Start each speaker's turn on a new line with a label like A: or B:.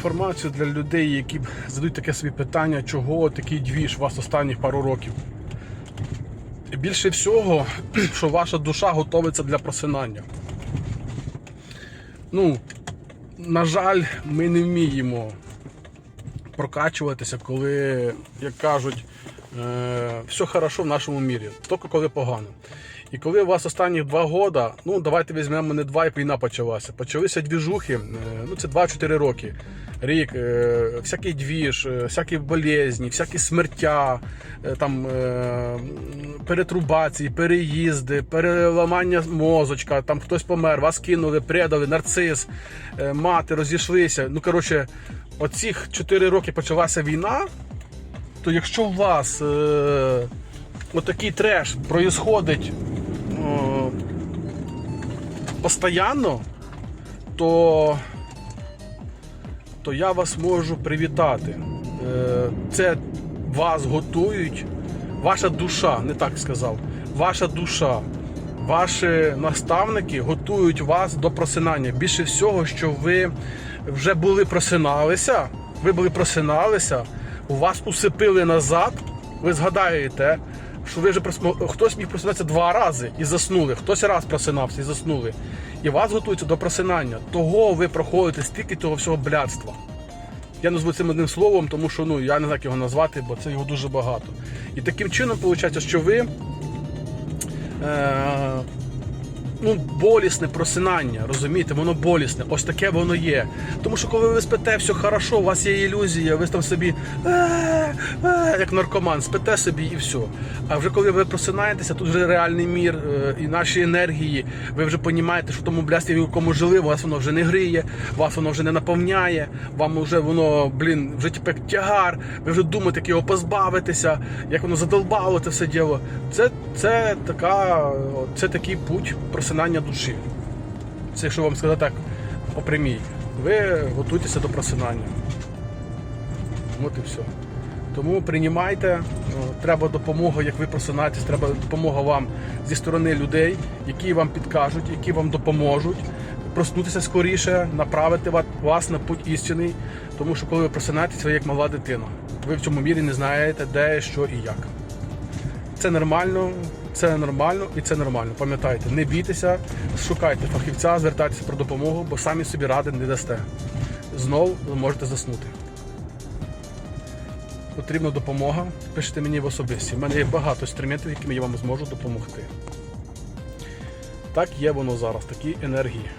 A: інформацію для людей, які задають таке собі питання, чого такий двіж у вас останніх пару років. Більше всього, що ваша душа готовиться для просинання. Ну, на жаль, ми не вміємо прокачуватися, коли, як кажуть, е, все хорошо в нашому мірі, тільки коли погано. І коли у вас останні два роки, ну давайте візьмемо не два, як війна почалася. Почалися двіжухи, е, ну це 2-4 роки. Рік, е, всякий двіж, е, всякі болезні, всякі смертя, там перетрубації, переїзди, переламання мозочка, там хтось помер, вас кинули, предали, нарцис, мати розійшлися. Ну коротше, оцих 4 роки почалася війна. То якщо у вас отакий треш проїсходить постійно, то, то я вас можу привітати. Е, це вас готують, ваша душа, не так сказав, ваша душа, ваші наставники готують вас до просинання. Більше всього, що ви вже були просиналися, ви були просиналися, у вас усипили назад, ви згадаєте, що ви вже просну... хтось міг просинатися два рази і заснули, хтось раз просинався і заснули. І вас готуються до просинання. Того ви проходите стільки того всього блядства. Я назву цим одним словом, тому що ну, я не знаю, як його назвати, бо це його дуже багато. І таким чином виходить, що ви е, ну, болісне просинання, розумієте, воно болісне, ось таке воно є. Тому що коли ви спите, все хорошо, у вас є ілюзія, ви там собі «Е, е», як наркоман, спите собі і все. А вже коли ви просинаєтеся, тут вже реальний мір е, і наші енергії, ви вже розумієте, що в тому блясті, в якому жили, вас воно вже не гріє, вас воно вже не наповняє, вам вже воно, блін, вже типу як тягар, ви вже думаєте, як його позбавитися, як воно задолбало це все діло. Це, це, така, це такий путь просинання душі. Це якщо вам сказати так по прямій, ви готуйтеся до просинання. От і все. Тому приймайте, треба допомога, як ви просинаєтесь, треба допомога вам зі сторони людей, які вам підкажуть, які вам допоможуть проснутися скоріше, направити вас на путь істинний. Тому що коли ви просинаєтесь, ви як мала дитина. Ви в цьому мірі не знаєте, де, що і як. Це нормально, це нормально і це нормально. Пам'ятайте, не бійтеся, шукайте фахівця, звертайтеся про допомогу, бо самі собі ради не дасте. Знов ви можете заснути. Потрібна допомога, пишіть мені в особисті. У мене є багато інструментів, якими я вам зможу допомогти. Так є воно зараз, такі енергії.